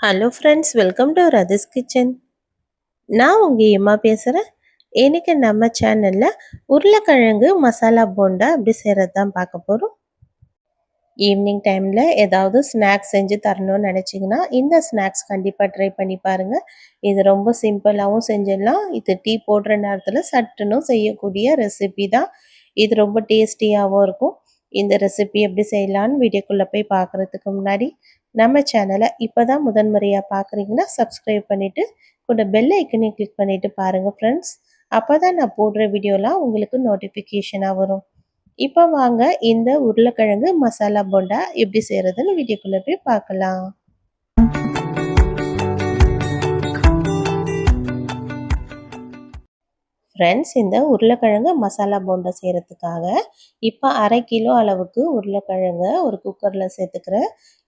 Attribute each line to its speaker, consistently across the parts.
Speaker 1: Hello friends welcome to Rathi's kitchen நான் உங்கள் எம்மா பேசுகிறேன் இன்றைக்கி நம்ம சேனலில் உருளைக்கிழங்கு மசாலா போண்டா அப்படி செய்கிறது தான் பார்க்க போகிறோம் ஈவினிங் டைமில் ஏதாவது ஸ்நாக்ஸ் செஞ்சு தரணும்னு நினச்சிங்கன்னா இந்த ஸ்நாக்ஸ் கண்டிப்பாக ட்ரை பண்ணி பாருங்கள் இது ரொம்ப சிம்பிளாகவும் செஞ்சிடலாம். இது டீ போடுற நேரத்தில் சட்டுன்னு செய்யக்கூடிய ரெசிபி தான். இது ரொம்ப டேஸ்டியாகவும் இருக்கும். இந்த ரெசிபி எப்படி செய்யலான்னு வீடியோக்குள்ளே போய் பார்க்குறதுக்கு முன்னாடி நம்ம சேனலை இப்போ தான் முதன்முறையாக பார்க்குறீங்கன்னா சப்ஸ்கிரைப் பண்ணிவிட்டு கூட பெல் ஐக்கனையும் கிளிக் பண்ணிவிட்டு பாருங்கள் ஃப்ரெண்ட்ஸ் அப்போ தான் நான் போடுற வீடியோலாம் உங்களுக்கு நோட்டிஃபிகேஷனாக வரும். இப்போ வாங்க இந்த உருளைக்கிழங்கு மசாலா போண்டா எப்படி செய்கிறதுன்னு வீடியோக்குள்ளே போய் பார்க்கலாம். ஃப்ரெண்ட்ஸ் இந்த உருளைக்கிழங்கு மசாலா போண்டா செய்கிறதுக்காக இப்போ அரை கிலோ அளவுக்கு உருளைக்கிழங்கு ஒரு குக்கரில் சேர்த்துக்கிற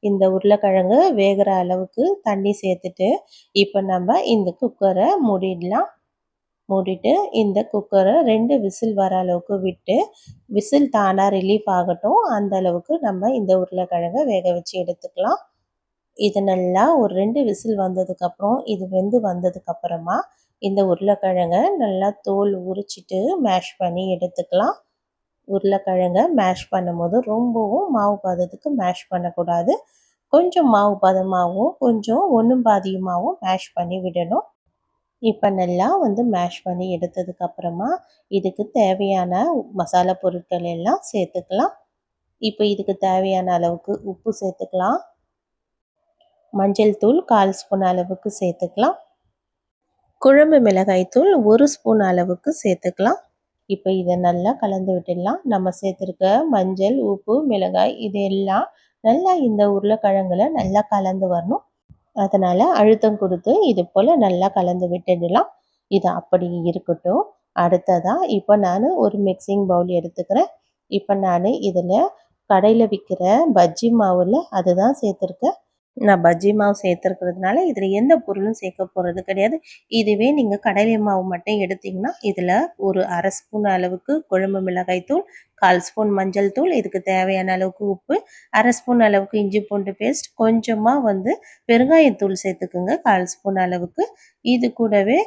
Speaker 1: இந்த உருளைக்கிழங்கு வேகிற அளவுக்கு தண்ணி சேர்த்துட்டு இப்போ நம்ம இந்த குக்கரை மூடிடலாம். மூடிட்டு இந்த குக்கரை ரெண்டு விசில் வர அளவுக்கு விட்டு விசில் தானாக ரிலீஃப் ஆகட்டும். அந்த அளவுக்கு நம்ம இந்த உருளைக்கிழங்கை வேக வச்சு எடுத்துக்கலாம். இது நல்லா ஒரு ரெண்டு விசில் வந்ததுக்கப்புறம் இது வெந்து வந்ததுக்கப்புறமா இந்த உருளைக்கிழங்கை நல்லா தோல் உரிச்சிட்டு மேஷ் பண்ணி எடுத்துக்கலாம். உருளைக்கிழங்கை மேஷ் பண்ணும்போது ரொம்பவும் மாவு பதத்துக்கு மேஷ் பண்ணக்கூடாது. கொஞ்சம் மாவு பதமாகவும் கொஞ்சம் ஒன்றும் பாதியுமாகவும் மேஷ் பண்ணி விடணும். இப்போ நல்லா வந்து மேஷ் பண்ணி எடுத்ததுக்கப்புறமா இதுக்கு தேவையான மசாலா பொருட்கள் எல்லாம் சேர்த்துக்கலாம். இப்போ இதுக்கு தேவையான அளவுக்கு உப்பு சேர்த்துக்கலாம். மஞ்சள் தூள் கால் ஸ்பூன் அளவுக்கு சேர்த்துக்கலாம். குழம்பு மிளகாய்த்தூள் ஒரு ஸ்பூன் அளவுக்கு சேர்த்துக்கலாம். இப்போ இதை நல்லா கலந்து விட்டுடலாம். நம்ம சேர்த்துருக்க மஞ்சள் உப்பு மிளகாய் இது எல்லாம் நல்லா இந்த உருளைக்கிழங்குல நல்லா கலந்து வரணும். அதனால் அழுத்தம் கொடுத்து இது போல் நல்லா கலந்து விட்டுடலாம். இது அப்படி இருக்கட்டும். அடுத்ததாக இப்போ நான் ஒரு மிக்சிங் பவுல் எடுத்துக்கிறேன். இப்போ நான் இதில் கடையில் விற்கிற பஜ்ஜி மாவில் அதுதான் சேர்த்துருக்கேன். நான் பஜ்ஜி மாவு சேர்த்துருக்கிறதுனால இதில் எந்த பொருளும் சேர்க்க போகிறது கிடையாது. இதுவே நீங்கள் கடலை மாவு மட்டும் எடுத்திங்கன்னா இதில் ஒரு அரை ஸ்பூன் அளவுக்கு குழம்பு மிளகாய் தூள் கால் ஸ்பூன் மஞ்சள் தூள் இதுக்கு தேவையான அளவுக்கு உப்பு அரை ஸ்பூன் அளவுக்கு இஞ்சி பூண்டு பேஸ்ட் கொஞ்சமாக வந்து பெருங்காயத்தூள் சேர்த்துக்குங்க கால் ஸ்பூன் அளவுக்கு. இது கூடவே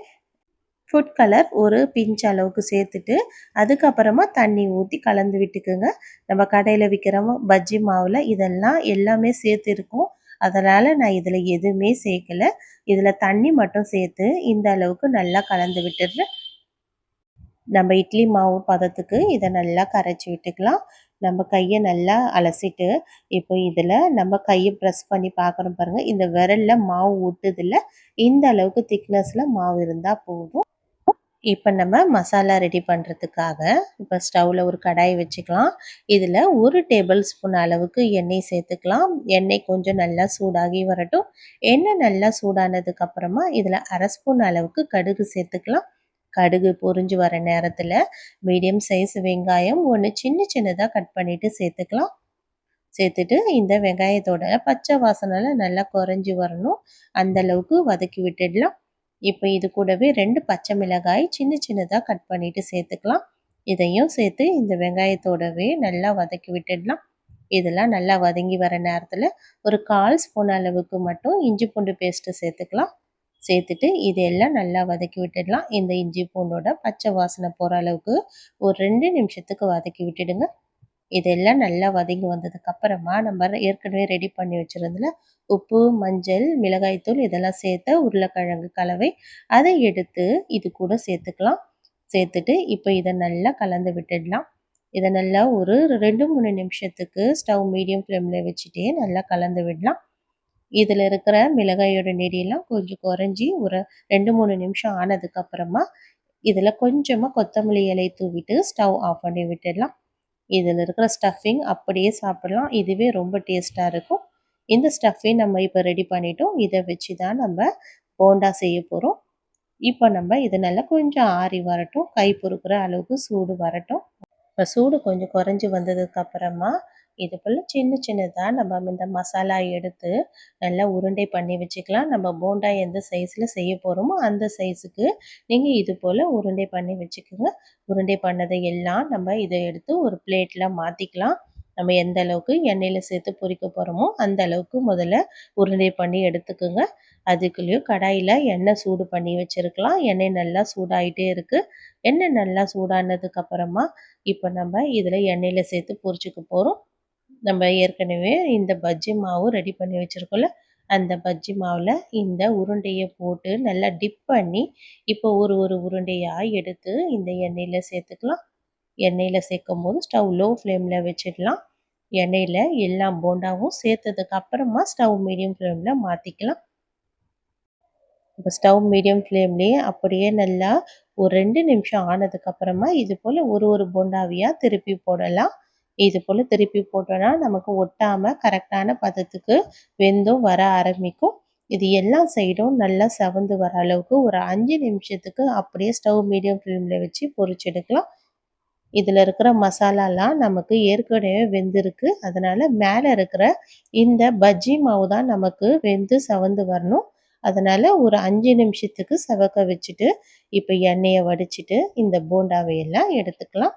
Speaker 1: ஃபுட் கலர் ஒரு பிஞ்ச் அளவுக்கு சேர்த்துட்டு அதுக்கப்புறமா தண்ணி ஊற்றி கலந்து விட்டுக்குங்க. நம்ம கடையில் விற்கிற பஜ்ஜி மாவில் இதெல்லாம் எல்லாமே சேர்த்து இருக்கும். அதனால் நான் இதில் எதுவுமே சேர்க்கலை. இதில் தண்ணி மட்டும் சேர்த்து இந்த அளவுக்கு நல்லா கலந்து விட்டுடுறேன். நம்ம இட்லி மாவு பதத்துக்கு இதை நல்லா கரைச்சி விட்டுக்கலாம். நம்ம கையை நல்லா அலசிட்டு இப்போ இதில் நம்ம கையை ப்ரெஸ் பண்ணி பார்க்குறோம் பாருங்கள் இந்த விரலில் மாவு ஊட்டுதில்ல இந்த அளவுக்கு திக்னஸில் மாவு இருந்தால் போதும். இப்போ நம்ம மசாலா ரெடி பண்ணுறதுக்காக இப்போ ஸ்டவ்வில் ஒரு கடாய் வச்சுக்கலாம். இதில் ஒரு டேபிள் ஸ்பூன் அளவுக்கு எண்ணெய் சேர்த்துக்கலாம். எண்ணெய் கொஞ்சம் நல்லா சூடாகி வரட்டும். எண்ணெய் நல்லா சூடானதுக்கப்புறமா இதில் அரை ஸ்பூன் அளவுக்கு கடுகு சேர்த்துக்கலாம். கடுகு பொறிஞ்சு வர நேரத்தில் மீடியம் சைஸ் வெங்காயம் ஒன்று சின்ன சின்னதாக கட் பண்ணிவிட்டு சேர்த்துக்கலாம். சேர்த்துட்டு இந்த வெங்காயத்தோட பச்சை வாசனைலாம் நல்லா குறைஞ்சி வரணும். அந்தளவுக்கு வதக்கி விட்டுடலாம். இப்போ இது கூடவே ரெண்டு பச்சை மிளகாய் சின்ன சின்னதாக கட் பண்ணிவிட்டு சேர்த்துக்கலாம். இதையும் சேர்த்து இந்த வெங்காயத்தோடவே நல்லா வதக்கி விட்டுடலாம். இதெல்லாம் நல்லா வதங்கி வர நேரத்தில் ஒரு கால் ஸ்பூன் அளவுக்கு மட்டும் இஞ்சி பூண்டு பேஸ்ட்டு சேர்த்துக்கலாம். சேர்த்துட்டு இதெல்லாம் நல்லா வதக்கி விட்டுடலாம். இந்த இஞ்சி பூண்டோட பச்சை வாசனை போகிற அளவுக்கு ஒரு ரெண்டு நிமிஷத்துக்கு வதக்கி விட்டுடுங்க. இதெல்லாம் நல்லா வதங்கி வந்ததுக்கப்புறமா நம்ம ஏற்கனவே ரெடி பண்ணி வச்சுருந்ததில் உப்பு மஞ்சள் மிளகாய்த்தூள் இதெல்லாம் சேர்த்த உருளைக்கிழங்கு கலவை அதை எடுத்து இது கூட சேர்த்துக்கலாம். சேர்த்துட்டு இப்போ இதை நல்லா கலந்து விட்டுடலாம். இதை நல்லா ஒரு ரெண்டு மூணு நிமிஷத்துக்கு ஸ்டவ் மீடியம் ஃப்ளேமில் வச்சுட்டே நல்லா கலந்து விடலாம். இதில் இருக்கிற மிளகாயோட நெடியெல்லாம் கொஞ்சம் குறைஞ்சி ஒரு ரெண்டு மூணு நிமிஷம் ஆனதுக்கப்புறமா இதில் கொஞ்சமாக கொத்தமல்லி இலை தூவிட்டு ஸ்டவ் ஆஃப் பண்ணி விட்டுடலாம். இதில் இருக்கிற ஸ்டஃபிங் அப்படியே சாப்பிடலாம். இதுவே ரொம்ப டேஸ்ட்டாக இருக்கும். இந்த ஸ்டஃபிங் நம்ம இப்போ ரெடி பண்ணிட்டோம். இதை வச்சு தான் நம்ம போண்டா செய்ய போகிறோம் இப்போ நம்ம இது நல்லா கொஞ்சம் ஆறி வரட்டும். கை பொறுக்கிற அளவுக்கு சூடு வரட்டும். இப்போ சூடு கொஞ்சம் குறைஞ்சி வந்ததுக்கப்புறமா இது போல் சின்ன சின்னதாக நம்ம இந்த மசாலா எடுத்து நல்லா உருண்டை பண்ணி வச்சுக்கலாம். நம்ம போண்டா எந்த சைஸில் செய்ய போகிறோமோ அந்த சைஸுக்கு நீங்கள் இது போல் உருண்டை பண்ணி வச்சுக்கோங்க. உருண்டை பண்ணதை எல்லாம் நம்ம இதை எடுத்து ஒரு பிளேட்டில் மாற்றிக்கலாம் நம்ம எந்த அளவுக்கு எண்ணெயில் சேர்த்து பொரிக்க போகிறோமோ அந்த அளவுக்கு முதல்ல உருண்டை பண்ணி எடுத்துக்கோங்க. அதுக்குள்ளேயும் கடாயில் எண்ணெய் சூடு பண்ணி வச்சுருக்கலாம். எண்ணெய் நல்லா சூடாகிட்டே இருக்குது எண்ணெய் நல்லா சூடானதுக்கப்புறமா இப்போ நம்ம இதில் எண்ணெயில் சேர்த்து பொரிச்சுக்க போகிறோம் நம்ம ஏற்கனவே இந்த பஜ்ஜி மாவு ரெடி பண்ணி வச்சுருக்கோம்ல. அந்த பஜ்ஜி மாவில் இந்த உருண்டையை போட்டு நல்லா டிப் பண்ணி இப்போ ஒரு ஒரு உருண்டையாக எடுத்து இந்த எண்ணெயில் சேர்த்துக்கலாம். எண்ணெயில் சேர்க்கும் போது ஸ்டவ் லோ ஃப்ளேமில் வச்சிடலாம். எண்ணெயில் எல்லா போண்டாவும் சேர்த்ததுக்கு அப்புறமா ஸ்டவ் மீடியம் ஃப்ளேமில் மாற்றிக்கலாம் இப்போ ஸ்டவ் மீடியம் ஃப்ளேம்லேயே அப்படியே நல்லா ஒரு ரெண்டு நிமிஷம் ஆனதுக்கப்புறமா இது போல் ஒரு ஒரு போண்டாவியாக திருப்பி போடலாம். இது போல் திருப்பி போட்டோன்னா நமக்கு ஒட்டாமல் கரெக்டான பதத்துக்கு வெந்தும் வர ஆரம்பிக்கும். இது எல்லா சைடும் நல்லா செவந்து வர அளவுக்கு ஒரு அஞ்சு நிமிஷத்துக்கு அப்படியே ஸ்டவ் மீடியம் ஃப்ளேமில் வச்சு பொரிச்செடுக்கலாம். இதில் இருக்கிற மசாலாலாம் நமக்கு ஏற்கனவே வெந்திருக்கு. அதனால் மேலே இருக்கிற இந்த பஜ்ஜி மாவு தான் நமக்கு வெந்து சவந்து வரணும். அதனால் ஒரு அஞ்சு நிமிஷத்துக்கு சவக்க வச்சுட்டு இப்போ எண்ணெயை வடிச்சிட்டு இந்த போண்டாவையெல்லாம் எடுத்துக்கலாம்.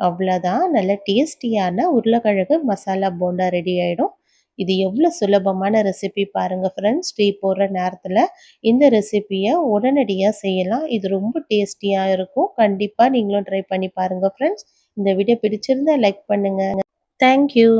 Speaker 1: அவ்வளோதான் நல்ல டேஸ்டியான உருளைக்கிழங்கு மசாலா போண்டா ரெடி ஆகிடும் இது எவ்வளோ சுலபமான ரெசிபி பாருங்கள் ஃப்ரெண்ட்ஸ் டீ போடுற நேரத்தில் இந்த ரெசிப்பியை உடனடியாக செய்யலாம். இது ரொம்ப டேஸ்டியாக இருக்கும். கண்டிப்பாக நீங்களும் ட்ரை பண்ணி பாருங்கள் ஃப்ரெண்ட்ஸ் இந்த வீடியோ பிடிச்சிருந்தா லைக் பண்ணுங்கள் தேங்க்யூ